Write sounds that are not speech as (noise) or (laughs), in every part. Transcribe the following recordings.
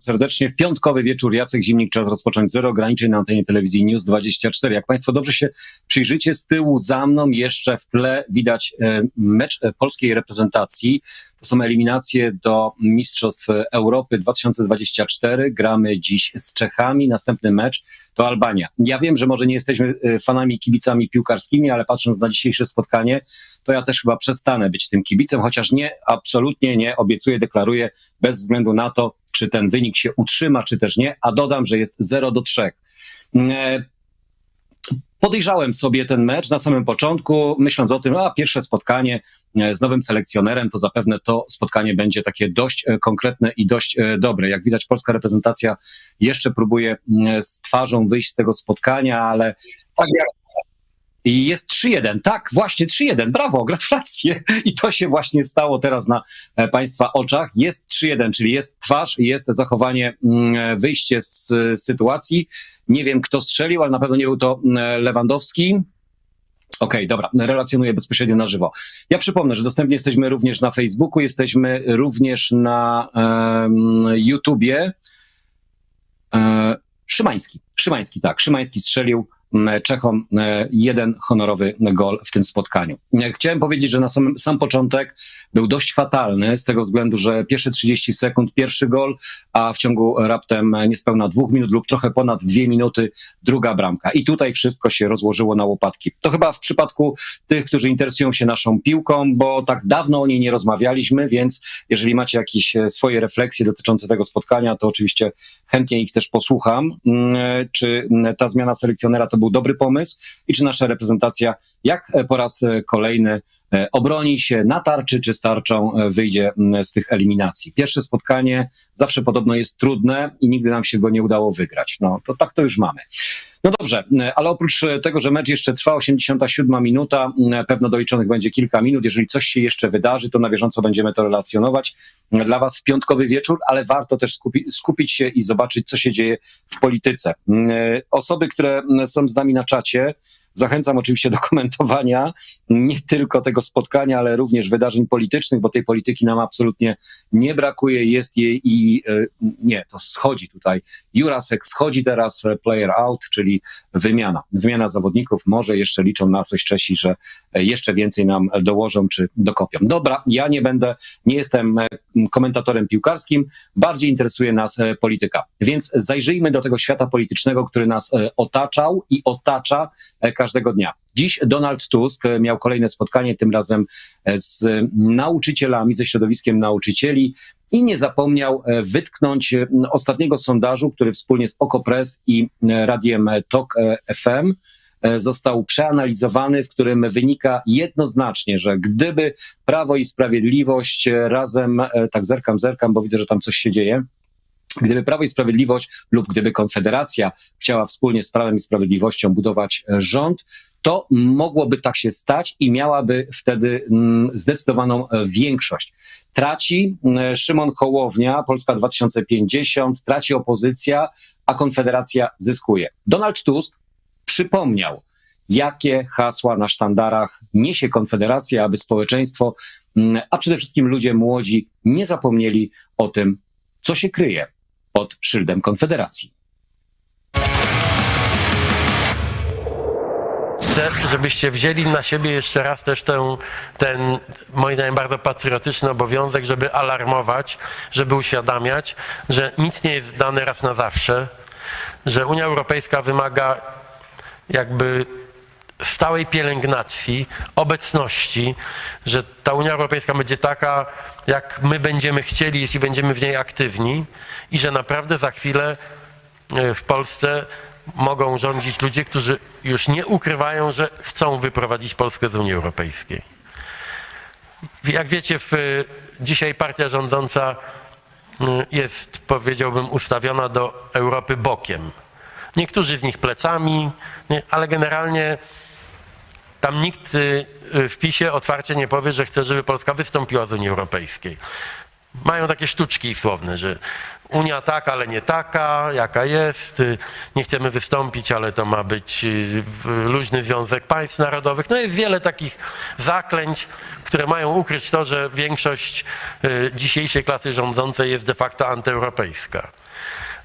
serdecznie w piątkowy wieczór. Jacek Zimnik, czas rozpocząć zero ograniczeń na antenie telewizji News 24. Jak Państwo dobrze się przyjrzycie, z tyłu za mną jeszcze w tle widać e, mecz e, polskiej reprezentacji. To są eliminacje do Mistrzostw Europy 2024. Gramy dziś z Czechami. Następny mecz to Albania. Ja wiem, że może nie jesteśmy e, fanami, kibicami piłkarskimi, ale patrząc na dzisiejsze spotkanie, to ja też chyba przestanę być tym kibicem, chociaż nie, absolutnie nie obiecuję, deklaruję, bez względu na to, czy ten wynik się utrzyma, czy też nie, a dodam, że jest 0 do 3. E, Podejrzałem sobie ten mecz na samym początku, myśląc o tym, a pierwsze spotkanie e, z nowym selekcjonerem, to zapewne to spotkanie będzie takie dość e, konkretne i dość dobre. Jak widać, polska reprezentacja jeszcze próbuje z twarzą wyjść z tego spotkania, ale tak jak i jest 3-1. Tak, właśnie 3-1. Brawo, gratulacje. I to się właśnie stało teraz na e, Państwa oczach. Jest 3-1, czyli jest twarz, jest zachowanie, mm, wyjście z e, sytuacji. Nie wiem, kto strzelił, ale na pewno nie był to mm, Lewandowski. Okej, dobra, relacjonuję bezpośrednio na żywo. Ja przypomnę, że dostępni jesteśmy również na Facebooku, jesteśmy również na um, YouTubie. E, Szymański, Szymański, tak, Szymański strzelił Czechom e, jeden honorowy gol w tym spotkaniu. E, Chciałem powiedzieć, że na sam, sam początek był dość fatalny z tego względu, że pierwsze 30 sekund pierwszy gol, a w ciągu raptem niespełna dwóch minut lub trochę ponad dwie minuty druga bramka. I tutaj wszystko się rozłożyło na łopatki. To chyba w przypadku tych, którzy interesują się naszą piłką, bo tak dawno o niej nie rozmawialiśmy, więc jeżeli macie jakieś e, swoje refleksje dotyczące tego spotkania, to oczywiście chętnie ich też posłucham. Mm, Czy ta zmiana selekcjonera to był dobry pomysł i czy nasza reprezentacja jak po raz kolejny e, obroni się na tarczy, czy z tarczą e, wyjdzie z tych eliminacji. Pierwsze spotkanie zawsze podobno jest trudne i nigdy nam się go nie udało wygrać. No to tak to już mamy. No dobrze, e, ale oprócz tego, że mecz jeszcze trwa 87 minuta, pewno doliczonych będzie kilka minut. Jeżeli coś się jeszcze wydarzy, to na bieżąco będziemy to relacjonować dla Was w piątkowy wieczór, ale warto też skupi, skupić się i zobaczyć, co się dzieje w polityce. E, Osoby, które są z nami na czacie, Zachęcam oczywiście do komentowania nie tylko tego spotkania, ale również wydarzeń politycznych, bo tej polityki nam absolutnie nie brakuje. Jest jej i e, nie, to schodzi tutaj. Jurasek schodzi teraz, e, player out, czyli wymiana. Wymiana zawodników. Może jeszcze liczą na coś Czesi, że e, jeszcze więcej nam dołożą czy dokopią. Dobra, ja nie będę, nie jestem komentatorem piłkarskim, bardziej interesuje nas polityka. Więc zajrzyjmy do tego świata politycznego, który nas otaczał i otacza e, każdego dnia. Dziś Donald Tusk e, miał kolejne spotkanie, tym razem e, z nauczycielami, ze środowiskiem nauczycieli i nie zapomniał e, wytknąć ostatniego sondażu, który wspólnie z Okopres i radiem TOK FM został przeanalizowany, w którym wynika jednoznacznie, że gdyby Prawo i Sprawiedliwość razem, tak zerkam, zerkam, bo widzę, że tam coś się dzieje, Gdyby Prawo i Sprawiedliwość lub gdyby Konfederacja chciała wspólnie z Prawem i Sprawiedliwością budować e, rząd, to mogłoby tak się stać i miałaby wtedy mm, zdecydowaną e, większość. Traci e, Szymon Hołownia, Polska 2050, traci opozycja, a Konfederacja zyskuje. Donald Tusk przypomniał, jakie hasła na sztandarach niesie Konfederacja, aby społeczeństwo, mm, a przede wszystkim ludzie młodzi nie zapomnieli o tym, co się kryje pod szyldem Konfederacji. Chcę, żebyście wzięli na siebie jeszcze raz też ten, ten moim zdaniem bardzo patriotyczny obowiązek, żeby alarmować, żeby uświadamiać, że nic nie jest dane raz na zawsze, że Unia Europejska wymaga jakby stałej pielęgnacji, obecności, że ta Unia Europejska będzie taka, jak my będziemy chcieli, jeśli będziemy w niej aktywni i że naprawdę za chwilę e, w Polsce mogą rządzić ludzie, którzy już nie ukrywają, że chcą wyprowadzić Polskę z Unii Europejskiej. Jak wiecie, w, dzisiaj partia rządząca y, jest, powiedziałbym, ustawiona do Europy bokiem. Niektórzy z nich plecami, ale generalnie tam nikt y, y, w PiSie otwarcie nie powie, że chce, żeby Polska wystąpiła z Unii Europejskiej. Mają takie sztuczki słowne, że Unia taka, ale nie taka, jaka jest, y, nie chcemy wystąpić, ale to ma być luźny związek państw narodowych. No jest wiele takich zaklęć, które mają ukryć to, że większość dzisiejszej klasy rządzącej jest de facto antyeuropejska.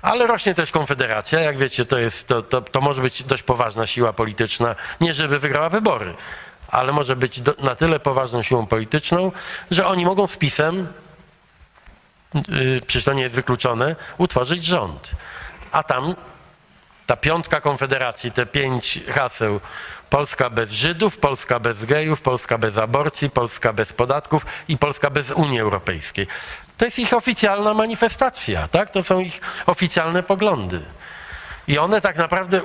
Ale rośnie też Konfederacja, jak wiecie, to, jest, to, to, to może być dość poważna siła polityczna, nie żeby wygrała wybory, ale może być do, na tyle poważną siłą polityczną, że oni mogą z PiSem yy, przecież to nie jest wykluczone, utworzyć rząd. A tam ta piątka Konfederacji, te pięć haseł, Polska bez Żydów, Polska bez gejów, Polska bez aborcji, Polska bez podatków i Polska bez Unii Europejskiej. To jest ich oficjalna manifestacja, tak? To są ich oficjalne poglądy. I one tak naprawdę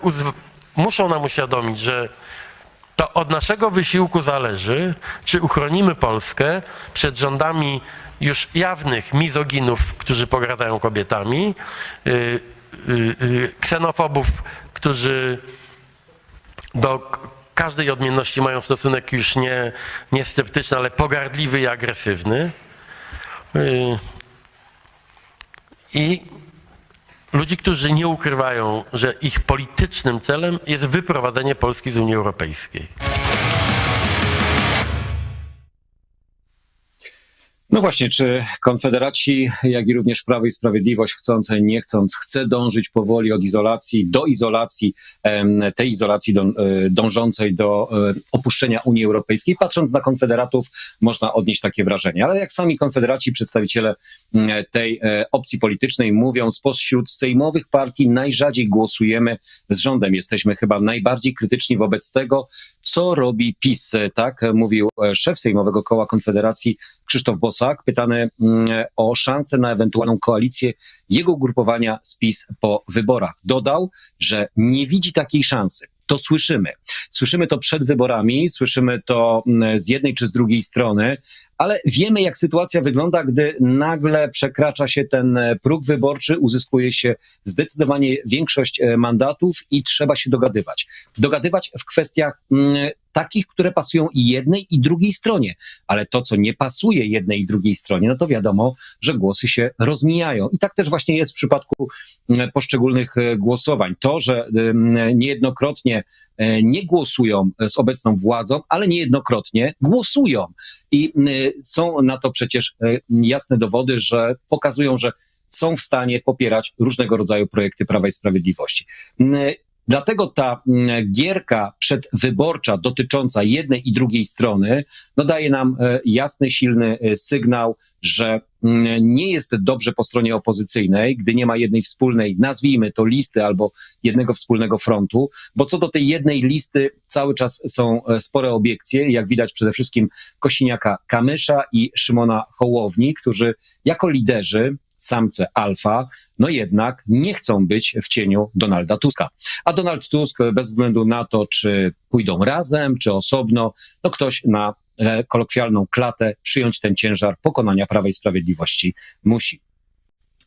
muszą nam uświadomić, że to od naszego wysiłku zależy, czy uchronimy Polskę przed rządami już jawnych mizoginów, którzy pogradzają kobietami, y, y, y, ksenofobów, którzy do każdej odmienności mają stosunek już nie, nie sceptyczny, ale pogardliwy i agresywny. Y, I ludzi, którzy nie ukrywają, że ich politycznym celem jest wyprowadzenie Polski z Unii Europejskiej. No właśnie, czy Konfederaci, jak i również Prawo i Sprawiedliwość, chcące, nie chcąc, chce dążyć powoli od izolacji do izolacji, tej izolacji e, dążącej do e, opuszczenia Unii Europejskiej? Patrząc na Konfederatów, można odnieść takie wrażenie. Ale jak sami Konfederaci, przedstawiciele tej e, opcji politycznej mówią, spośród sejmowych partii najrzadziej głosujemy z rządem. Jesteśmy chyba najbardziej krytyczni wobec tego, co robi PiS. Tak mówił szef Sejmowego Koła Konfederacji Krzysztof Bosak, pytany mm, o szansę na ewentualną koalicję jego ugrupowania z PiS po wyborach. Dodał, że nie widzi takiej szansy. To słyszymy. Słyszymy to przed wyborami, słyszymy to mm, z jednej czy z drugiej strony, ale wiemy, jak sytuacja wygląda, gdy nagle przekracza się ten e, próg wyborczy, uzyskuje się zdecydowanie większość e, mandatów i trzeba się dogadywać. Dogadywać w kwestiach mm, takich, które pasują i jednej, i drugiej stronie. Ale to, co nie pasuje jednej i drugiej stronie, no to wiadomo, że głosy się rozmijają. I tak też właśnie jest w przypadku mm, poszczególnych e, głosowań. To, że niejednokrotnie e, nie głosują z obecną władzą, ale niejednokrotnie głosują. I są na to przecież y, jasne dowody, że pokazują, że są w stanie popierać różnego rodzaju projekty Prawa i Sprawiedliwości. Dlatego ta y, gierka przedwyborcza dotycząca jednej i drugiej strony no daje nam y, jasny, silny y, sygnał, że y, nie jest dobrze po stronie opozycyjnej, gdy nie ma jednej wspólnej, nazwijmy to listy albo jednego wspólnego frontu, bo co do tej jednej listy cały czas są e, spore obiekcje, jak widać przede wszystkim Kosiniaka Kamysza i Szymona Hołowni, którzy jako liderzy, samce alfa, no jednak nie chcą być w cieniu Donalda Tuska. A Donald Tusk, bez względu na to, czy pójdą razem, czy osobno, no ktoś na e, kolokwialną klatę przyjąć ten ciężar pokonania Prawa i Sprawiedliwości musi.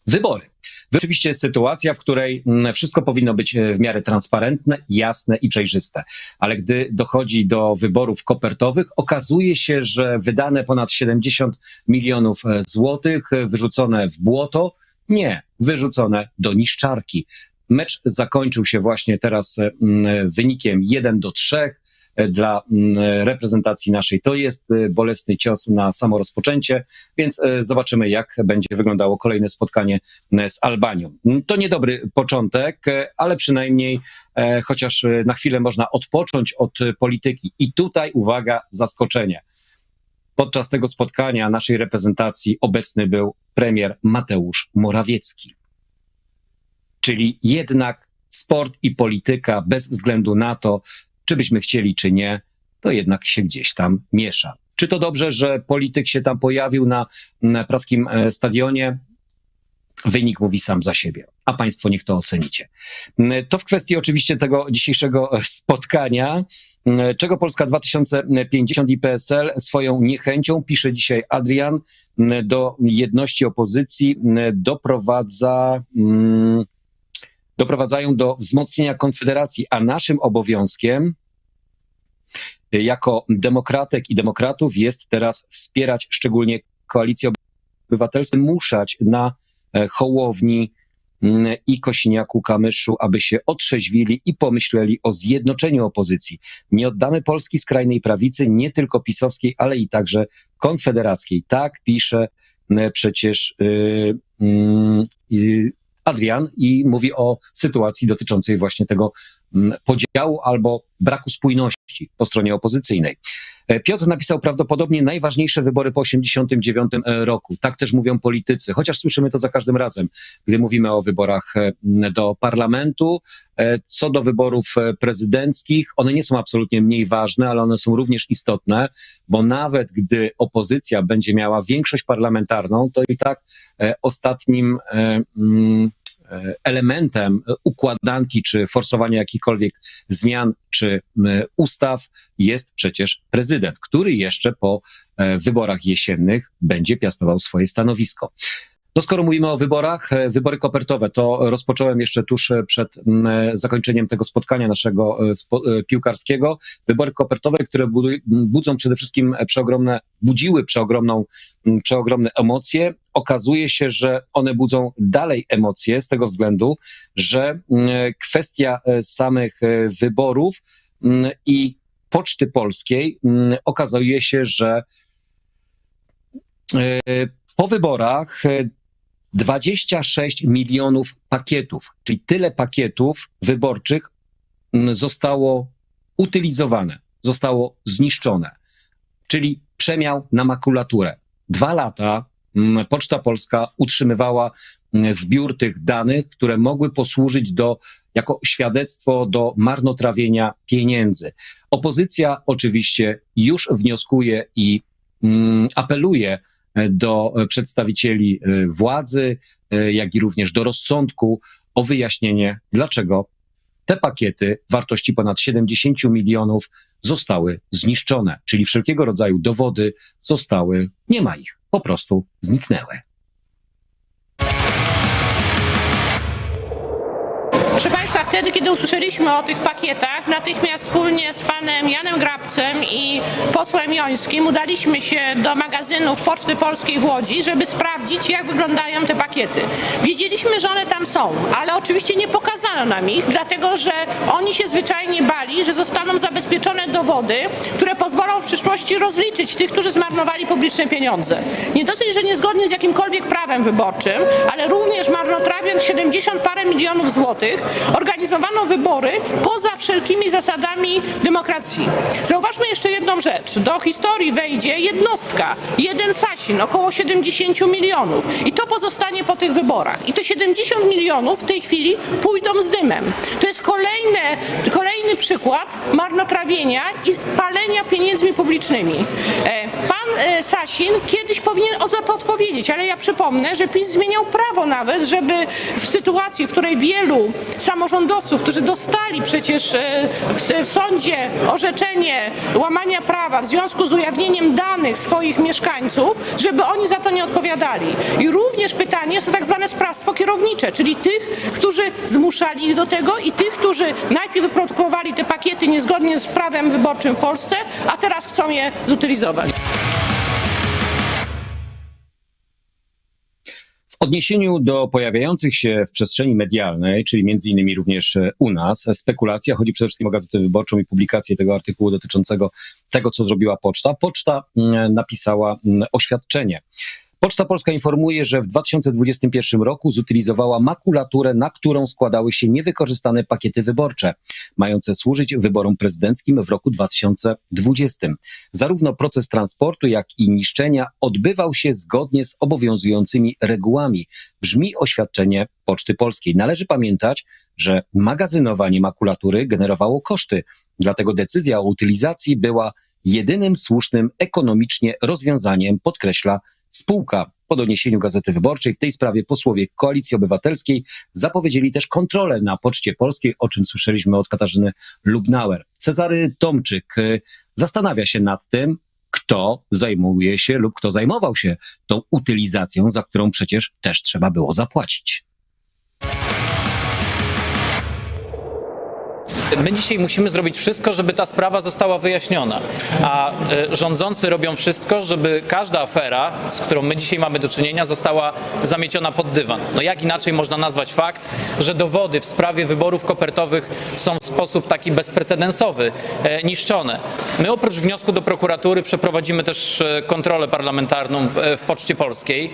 Wybory. Oczywiście jest sytuacja, w której mm, wszystko powinno być e, w miarę transparentne, jasne i przejrzyste. Ale gdy dochodzi do wyborów kopertowych, okazuje się, że wydane ponad 70 milionów e, złotych, e, wyrzucone w błoto, nie, wyrzucone do niszczarki. Mecz zakończył się właśnie teraz mm, wynikiem 1 do 3 e, dla mm, reprezentacji naszej. To jest e, bolesny cios na samo rozpoczęcie, więc e, zobaczymy, jak będzie wyglądało kolejne spotkanie e, z Albanią. Mm, To niedobry początek, e, ale przynajmniej e, chociaż e, na chwilę można odpocząć od e, polityki. I tutaj, uwaga, zaskoczenie. Podczas tego spotkania naszej reprezentacji obecny był premier Mateusz Morawiecki. Czyli jednak sport i polityka, bez względu na to, czy byśmy chcieli, czy nie, to jednak się gdzieś tam miesza. Czy to dobrze, że polityk się tam pojawił na, na praskim e, stadionie? Wynik mówi sam za siebie, a Państwo niech to ocenicie. To w kwestii oczywiście tego dzisiejszego e, spotkania, czego Polska 2050 i PSL swoją niechęcią, pisze dzisiaj Adrian, do jedności opozycji doprowadza. mm, Doprowadzają do wzmocnienia Konfederacji, a naszym obowiązkiem jako demokratek i demokratów jest teraz wspierać szczególnie koalicję Obywatelskie muszać na e, Hołowni mm, i Kosiniaku Kamyszu, aby się otrzeźwili i pomyśleli o zjednoczeniu opozycji. Nie oddamy Polski skrajnej prawicy, nie tylko pisowskiej, ale i także konfederackiej. Tak pisze e, przecież y, mm, y, Adrian i mówi o sytuacji dotyczącej właśnie tego mm, podziału albo braku spójności po stronie opozycyjnej. E, Piotr napisał prawdopodobnie najważniejsze wybory po 89 roku. Tak też mówią politycy, chociaż słyszymy to za każdym razem, gdy mówimy o wyborach e, do parlamentu. E, Co do wyborów e, prezydenckich, one nie są absolutnie mniej ważne, ale one są również istotne, bo nawet gdy opozycja będzie miała większość parlamentarną, to i tak e, ostatnim e, mm, e, elementem e, układanki czy forsowania jakichkolwiek zmian czy ustaw jest przecież prezydent, który jeszcze po e, wyborach jesiennych będzie piastował swoje stanowisko. No skoro mówimy o wyborach, e, wybory kopertowe, to rozpocząłem jeszcze tuż e, przed e, zakończeniem tego spotkania naszego piłkarskiego. Wybory kopertowe, które budzą przede wszystkim przeogromne, budziły przeogromną, przeogromne emocje. Okazuje się, że one budzą dalej emocje z tego względu, że kwestia samych wyborów i Poczty Polskiej okazuje się, że po wyborach 26 milionów pakietów, czyli tyle pakietów wyborczych mm, zostało utylizowane, zostało zniszczone, czyli przemiał na makulaturę. Dwa lata mm, Poczta Polska utrzymywała mm, zbiór tych danych, które mogły posłużyć do, jako świadectwo do marnotrawienia pieniędzy. Opozycja oczywiście już wnioskuje i apeluje e, do e, przedstawicieli e, władzy, e, jak i również do rozsądku o wyjaśnienie, dlaczego te pakiety wartości ponad 70 milionów zostały zniszczone, czyli wszelkiego rodzaju dowody zostały, nie ma ich, po prostu zniknęły. Proszę Państwa, wtedy, kiedy usłyszeliśmy o tych pakietach, natychmiast wspólnie z panem Janem Grabcem i posłem Jońskim udaliśmy się do magazynów Poczty Polskiej w Łodzi, żeby sprawdzić, jak wyglądają te pakiety. Wiedzieliśmy, że one tam są, ale oczywiście nie pokazano nam ich, dlatego że oni się zwyczajnie bali, że zostaną zabezpieczone dowody, które pozwolą w przyszłości rozliczyć tych, którzy zmarnowali publiczne pieniądze. Nie dosyć, że niezgodnie z jakimkolwiek prawem wyborczym, ale również marnotrawiąc 70 parę milionów złotych, organizowano wybory poza wszelkimi zasadami demokracji. Zauważmy jeszcze jedną rzecz. Do historii wejdzie jednostka, jeden Sasin, około 70 milionów. I to pozostanie po tych wyborach. I te 70 milionów w tej chwili pójdą z dymem. To jest kolejne, kolejny przykład marnotrawienia i palenia pieniędzmi publicznymi. E, Pan e, Sasin kiedyś powinien o za to odpowiedzieć, ale ja przypomnę, że PiS zmieniał prawo nawet, żeby w sytuacji, w której wielu samorządowców, którzy dostali przecież e, w, sądzie orzeczenie łamania prawa w związku z ujawnieniem danych swoich mieszkańców, żeby oni za to nie odpowiadali. I również pytanie jest o tak zwane sprawstwo kierownicze, czyli tych, którzy zmuszali ich do tego i tych, którzy najpierw wyprodukowali te pakiety niezgodnie z prawem wyborczym w Polsce, a teraz chcą je zutylizować. Odniesieniu do pojawiających się w przestrzeni medialnej, czyli między innymi również e, u nas, spekulacja, chodzi przede wszystkim o Gazetę Wyborczą i publikację tego artykułu dotyczącego tego, co zrobiła Poczta. Poczta mm, napisała mm, oświadczenie. Poczta Polska informuje, że w 2021 roku zutylizowała makulaturę, na którą składały się niewykorzystane pakiety wyborcze, mające służyć wyborom prezydenckim w roku 2020. Zarówno proces transportu, jak i niszczenia odbywał się zgodnie z obowiązującymi regułami, brzmi oświadczenie Poczty Polskiej. Należy pamiętać, że magazynowanie makulatury generowało koszty, dlatego decyzja o utylizacji była jedynym słusznym ekonomicznie rozwiązaniem, podkreśla spółka. Po doniesieniu Gazety Wyborczej w tej sprawie posłowie Koalicji Obywatelskiej zapowiedzieli też kontrolę na Poczcie Polskiej, o czym słyszeliśmy od Katarzyny Lubnauer. Cezary Tomczyk y, zastanawia się nad tym, kto zajmuje się lub kto zajmował się tą utylizacją, za którą przecież też trzeba było zapłacić. My dzisiaj musimy zrobić wszystko, żeby ta sprawa została wyjaśniona, a e, rządzący robią wszystko, żeby każda afera, z którą my dzisiaj mamy do czynienia, została zamieciona pod dywan. No jak inaczej można nazwać fakt, że dowody w sprawie wyborów kopertowych są w sposób taki bezprecedensowy e, niszczone. My oprócz wniosku do prokuratury przeprowadzimy też e, kontrolę parlamentarną w, w Poczcie Polskiej.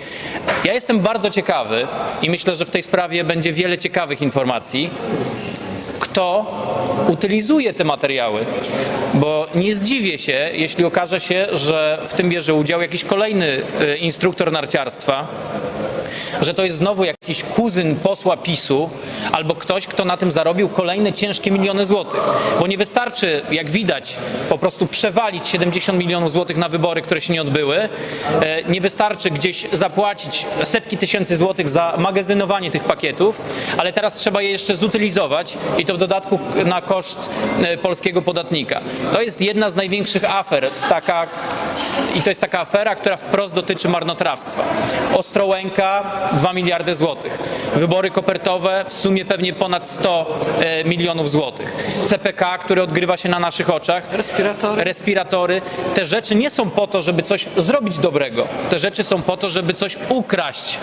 Ja jestem bardzo ciekawy i myślę, że w tej sprawie będzie wiele ciekawych informacji kto utylizuje te materiały. Bo nie zdziwię się, jeśli okaże się, że w tym bierze udział jakiś kolejny e, instruktor narciarstwa, że to jest znowu jakiś kuzyn posła PiSu albo ktoś, kto na tym zarobił kolejne ciężkie miliony złotych. Bo nie wystarczy, jak widać, po prostu przewalić 70 milionów złotych na wybory, które się nie odbyły. E, Nie wystarczy gdzieś zapłacić setki tysięcy złotych za magazynowanie tych pakietów, ale teraz trzeba je jeszcze zutylizować i to w dodatku na koszt e, polskiego podatnika. To jest jedna z największych afer, taka i to jest taka afera, która wprost dotyczy marnotrawstwa. Ostrołęka 2 miliardy złotych. Wybory kopertowe w sumie pewnie ponad 100 e, milionów złotych. CPK, które odgrywa się na naszych oczach. Respiratory. Respiratory. Te rzeczy nie są po to, żeby coś zrobić dobrego. Te rzeczy są po to, żeby coś ukraść.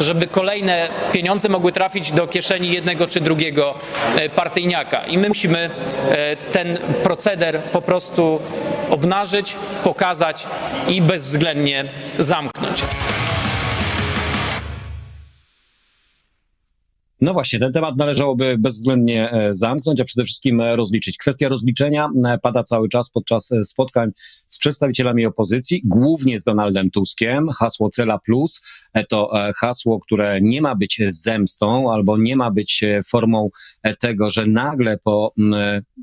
Żeby kolejne pieniądze mogły trafić do kieszeni jednego czy drugiego e, partyjniaka. I my musimy e, ten proceder po prostu obnażyć, pokazać i bezwzględnie zamknąć. No właśnie, ten temat należałoby bezwzględnie e, zamknąć, a przede wszystkim e, rozliczyć. Kwestia rozliczenia e, pada cały czas podczas spotkań z przedstawicielami opozycji, głównie z Donaldem Tuskiem. Hasło Cela Plus to hasło, które nie ma być zemstą albo nie ma być formą tego, że nagle po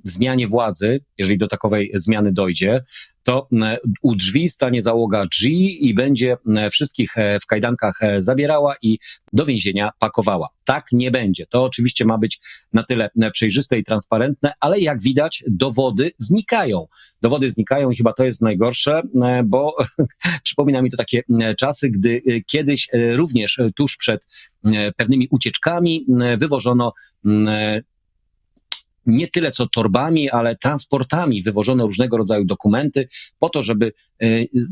zmianie władzy, jeżeli do takowej zmiany dojdzie, to m, u drzwi stanie załoga G i będzie m, wszystkich e, w kajdankach e, zabierała i do więzienia pakowała. Tak nie będzie. To oczywiście ma być na tyle e, przejrzyste i transparentne, ale jak widać, dowody znikają. Dowody znikają i chyba to jest najgorsze, e, bo (laughs) przypomina mi to takie e, czasy, gdy e, kiedyś e, również e, tuż przed e, pewnymi ucieczkami e, wywożono e, nie tyle co torbami, ale transportami wywożono różnego rodzaju dokumenty po to, żeby e,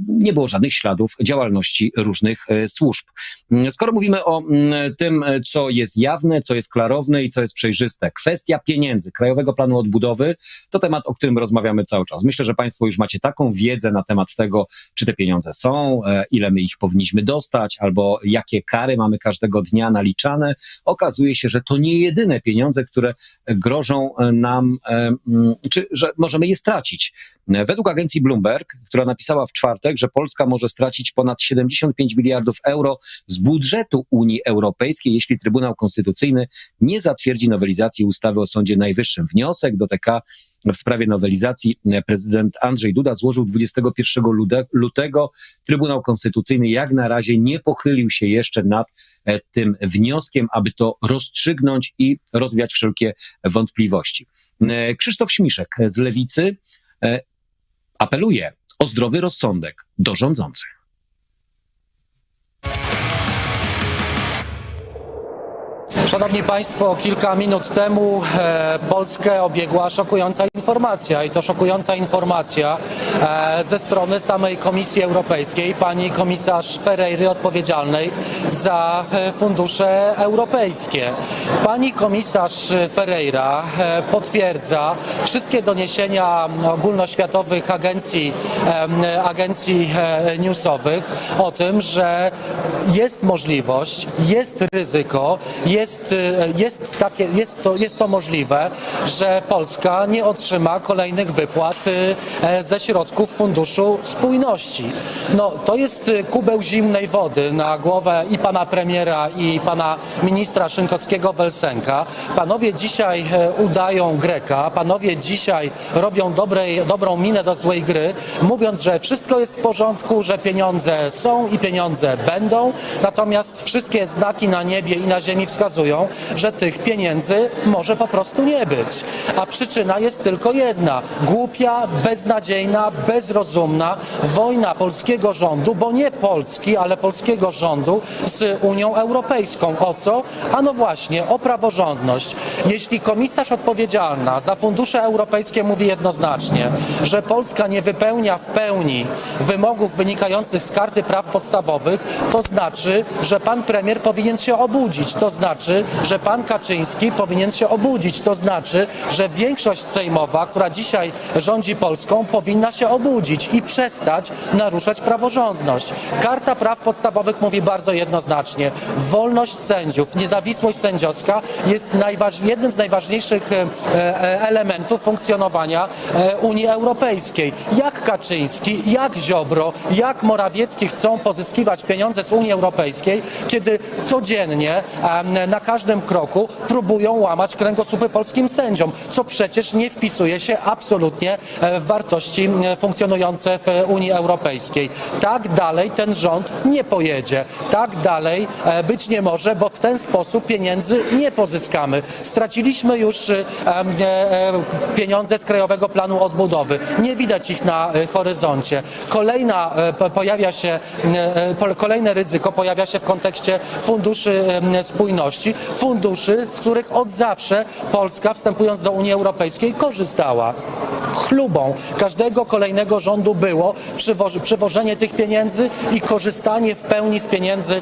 nie było żadnych śladów działalności różnych e, służb. Mm, Skoro mówimy o mm, tym, e, co jest jawne, co jest klarowne i co jest przejrzyste, kwestia pieniędzy, Krajowego Planu Odbudowy, to temat, o którym rozmawiamy cały czas. Myślę, że Państwo już macie taką wiedzę na temat tego, czy te pieniądze są, ile my ich powinniśmy dostać, albo jakie kary mamy każdego dnia naliczane. Okazuje się, że to nie jedyne pieniądze, które grożą nam, e, mm, czy że możemy je stracić. Według agencji Bloomberg, która napisała w czwartek, że Polska może stracić ponad 75 miliardów euro z budżetu Unii Europejskiej, jeśli Trybunał Konstytucyjny nie zatwierdzi nowelizacji ustawy o Sądzie Najwyższym. Wniosek do TK w sprawie nowelizacji e, prezydent Andrzej Duda złożył 21 lude- lutego. Trybunał Konstytucyjny jak na razie nie pochylił się jeszcze nad e, tym wnioskiem, aby to rozstrzygnąć i rozwiać wszelkie wątpliwości. E, Krzysztof Śmiszek z Lewicy apeluje o zdrowy rozsądek do rządzących. Szanowni Państwo, kilka minut temu e, Polskę obiegła szokująca informacja i to szokująca informacja e, ze strony samej Komisji Europejskiej, pani komisarz Ferreiry odpowiedzialnej za e, fundusze europejskie. Pani komisarz Ferreira potwierdza wszystkie doniesienia ogólnoświatowych agencji, agencji newsowych o tym, że jest możliwość, jest ryzyko, jest, e, jest, takie, jest, to, jest to możliwe, że Polska nie otrzyma kolejnych wypłat e, ze środków Funduszu Spójności. No, to jest e, kubeł zimnej wody na głowę i pana premiera, i pana ministra Szynkowskiego-Welsenka. Panowie dzisiaj e, udają Greka, panowie dzisiaj robią dobrej, dobrą minę do złej gry, mówiąc, że wszystko jest w porządku, że pieniądze są i pieniądze będą, natomiast wszystkie znaki na niebie i na ziemi wskazują, że tych pieniędzy może po prostu nie być. A przyczyna jest tylko jedna. Głupia, beznadziejna, bezrozumna wojna polskiego rządu, bo nie Polski, ale polskiego rządu z Unią Europejską. O co? A no właśnie, o praworządność. Jeśli komisarz odpowiedzialna za fundusze europejskie mówi jednoznacznie, że Polska nie wypełnia w pełni wymogów wynikających z karty praw podstawowych, to znaczy, że pan premier powinien się obudzić. To znaczy, że pan Kaczyński powinien się obudzić. To znaczy, że większość sejmowa, która dzisiaj rządzi Polską, powinna się obudzić i przestać naruszać praworządność. Karta praw podstawowych mówi bardzo jednoznacznie. Wolność sędziów, niezawisłość sędziowska jest jednym z najważniejszych e, e, elementów funkcjonowania e, Unii Europejskiej. Jak Kaczyński, jak Ziobro, jak Morawiecki chcą pozyskiwać pieniądze z Unii Europejskiej, kiedy codziennie na każdym kroku próbują łamać kręgosłupy polskim sędziom, co przecież nie wpisuje się absolutnie e, w wartości funkcjonujące w Unii Europejskiej. Tak dalej ten rząd nie pojedzie. Tak dalej e, być nie może, bo w ten sposób pieniędzy nie pozyskamy. Straciliśmy już e, pieniądze z Krajowego Planu Odbudowy. Nie widać ich na horyzoncie. Kolejna po- pojawia się, kolejne ryzyko pojawia się w kontekście funduszy spójności. Funduszy, z których od zawsze Polska wstępując do Unii Europejskiej korzystała. Chlubą każdego kolejnego rządu było przywo- przywożenie tych pieniędzy i korzystanie w pełni z pieniędzy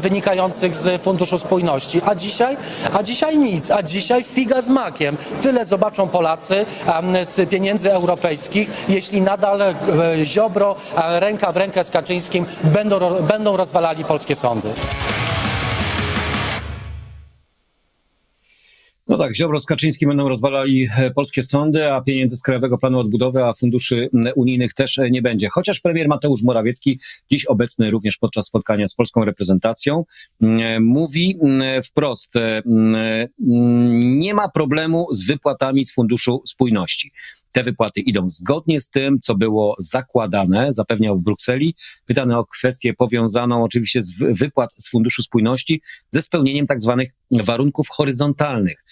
wynikających z Funduszu Spójności. A dzisiaj? A dzisiaj nic. A dzisiaj figa z makiem. Tyle zobaczą Polacy z pieniędzy europejskich, jeśli nadal e, Ziobro ręka w rękę z Kaczyńskim będą, ro- będą rozwalali polskie sądy. No tak, Ziobro z Kaczyńskim będą rozwalali e, polskie sądy, a pieniędzy z Krajowego Planu Odbudowy, a funduszy unijnych też e, nie będzie. Chociaż premier Mateusz Morawiecki, dziś obecny również podczas spotkania z polską reprezentacją, mówi wprost, e, nie ma problemu z wypłatami z Funduszu Spójności. Te wypłaty idą zgodnie z tym, co było zakładane, zapewniał w Brukseli. Pytany o kwestię powiązaną oczywiście z wy- wypłat z Funduszu Spójności ze spełnieniem tak zwanych warunków horyzontalnych.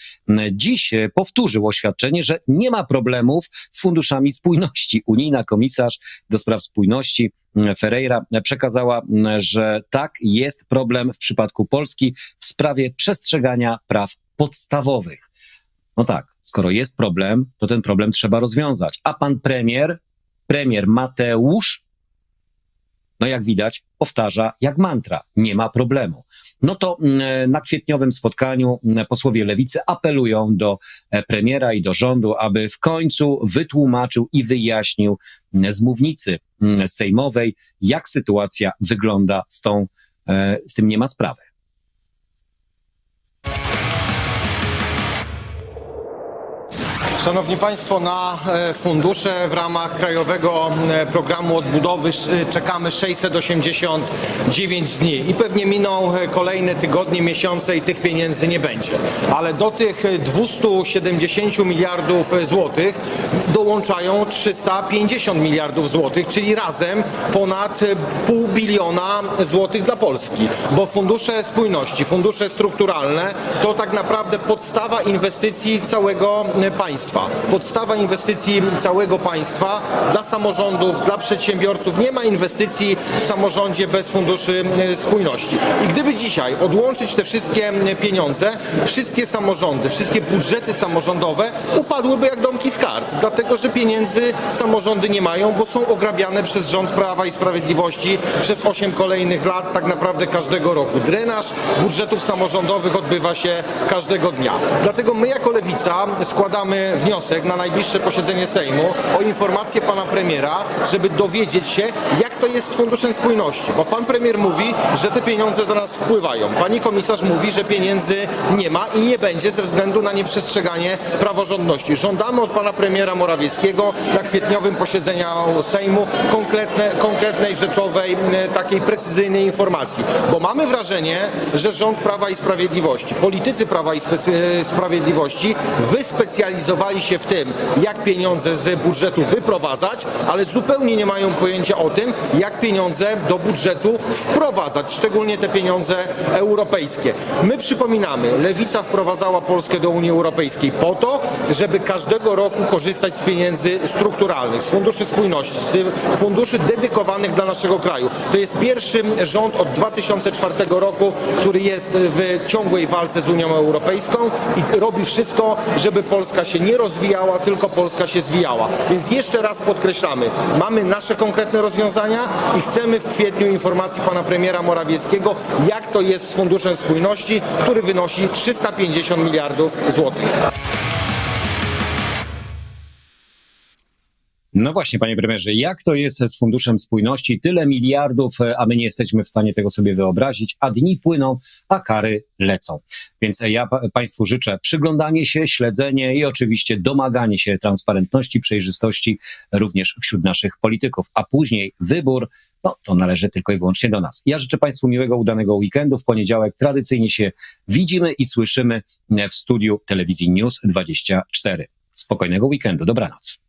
Dziś e, powtórzył oświadczenie, że nie ma problemów z funduszami spójności. Unijna komisarz do spraw spójności m, Ferreira przekazała, m, że tak jest problem w przypadku Polski w sprawie przestrzegania praw podstawowych. No tak, skoro jest problem, to ten problem trzeba rozwiązać. A pan premier, premier Mateusz, no jak widać, powtarza jak mantra, nie ma problemu. No to mm, na kwietniowym spotkaniu mm, posłowie lewicy apelują do e, premiera i do rządu, aby w końcu wytłumaczył i wyjaśnił mm, z mównicy sejmowej, jak sytuacja wygląda z tą, e, z tym nie ma sprawy. Szanowni Państwo, na e, fundusze w ramach Krajowego e, Programu Odbudowy e, czekamy 689 dni i pewnie miną kolejne tygodnie, miesiące i tych pieniędzy nie będzie. Ale do tych e, 270 miliardów złotych dołączają 350 miliardów złotych, czyli razem ponad pół biliona złotych dla Polski. Bo fundusze spójności, fundusze strukturalne to tak naprawdę podstawa inwestycji całego e, Podstawa inwestycji całego państwa dla samorządów, dla przedsiębiorców. Nie ma inwestycji w samorządzie bez funduszy e, spójności. I gdyby dzisiaj odłączyć te wszystkie e, pieniądze, wszystkie samorządy, wszystkie budżety samorządowe upadłyby jak domki z kart, dlatego że pieniędzy samorządy nie mają, bo są ograbiane przez rząd Prawa i Sprawiedliwości przez 8 kolejnych lat, tak naprawdę każdego roku. Drenaż budżetów samorządowych odbywa się każdego dnia. Dlatego my jako Lewica składamy wniosek na najbliższe posiedzenie Sejmu o informację pana premiera, żeby dowiedzieć się, jak to jest z Funduszem Spójności. Bo pan premier mówi, że te pieniądze do nas wpływają. Pani komisarz mówi, że pieniędzy nie ma i nie będzie ze względu na nieprzestrzeganie praworządności. Żądamy od pana premiera Morawieckiego na kwietniowym posiedzeniu Sejmu konkretne, konkretnej, rzeczowej, m, takiej precyzyjnej informacji. Bo mamy wrażenie, że rząd Prawa i Sprawiedliwości, politycy Prawa i Spe- Sprawiedliwości wyspecjalizowali wychowali się w tym, jak pieniądze z budżetu wyprowadzać, ale zupełnie nie mają pojęcia o tym, jak pieniądze do budżetu wprowadzać, szczególnie te pieniądze europejskie. My przypominamy, Lewica wprowadzała Polskę do Unii Europejskiej po to, żeby każdego roku korzystać z pieniędzy strukturalnych, z funduszy spójności, z funduszy dedykowanych dla naszego kraju. To jest pierwszy rząd od 2004 roku, który jest w ciągłej walce z Unią Europejską i robi wszystko, żeby Polska się nie rozwijała, tylko Polska się zwijała. Więc jeszcze raz podkreślamy, mamy nasze konkretne rozwiązania i chcemy w kwietniu informacji pana premiera Morawieckiego, jak to jest z Funduszem Spójności, który wynosi 350 miliardów złotych. No właśnie, panie premierze, jak to jest z Funduszem Spójności? Tyle miliardów, e, a my nie jesteśmy w stanie tego sobie wyobrazić, a dni płyną, a kary lecą. Więc ja pa- państwu życzę przyglądanie się, śledzenie i oczywiście domaganie się transparentności, przejrzystości również wśród naszych polityków, a później wybór, no to należy tylko i wyłącznie do nas. Ja życzę państwu miłego, udanego weekendu. W poniedziałek tradycyjnie się widzimy i słyszymy e, w studiu telewizji News 24. Spokojnego weekendu, dobranoc.